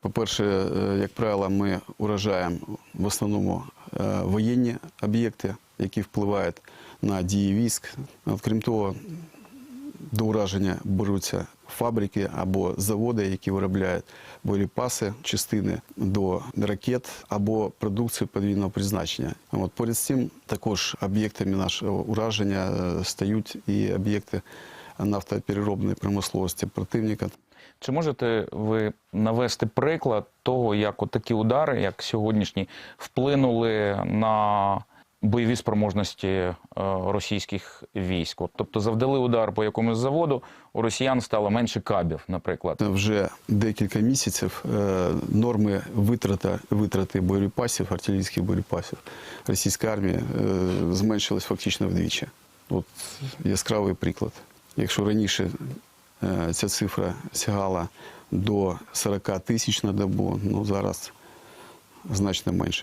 По-перше, е, як правило, ми уражаємо в основному е, воєнні об'єкти, які впливають на дії військ. Крім того, до ураження беруться фабрики або заводи, які виробляють боєпаси, частини до ракет або продукцію подвійного призначення. От поряд з цим також об'єктами нашого ураження е, стають і об'єкти нафтопереробної промисловості противника. Чи можете ви навести приклад того, як такі удари, як сьогоднішні, вплинули на бойові спроможності е, російських військ? Тобто завдали удар по якомусь заводу, у росіян стало менше кабів, наприклад. Вже декілька місяців е, норми витрата, витрати боєприпасів, артилерійських боєприпасів російської армії е, зменшились фактично вдвічі. От яскравий приклад. Якщо раніше е, ця цифра сягала до 40 тисяч на добу, ну зараз значно менше.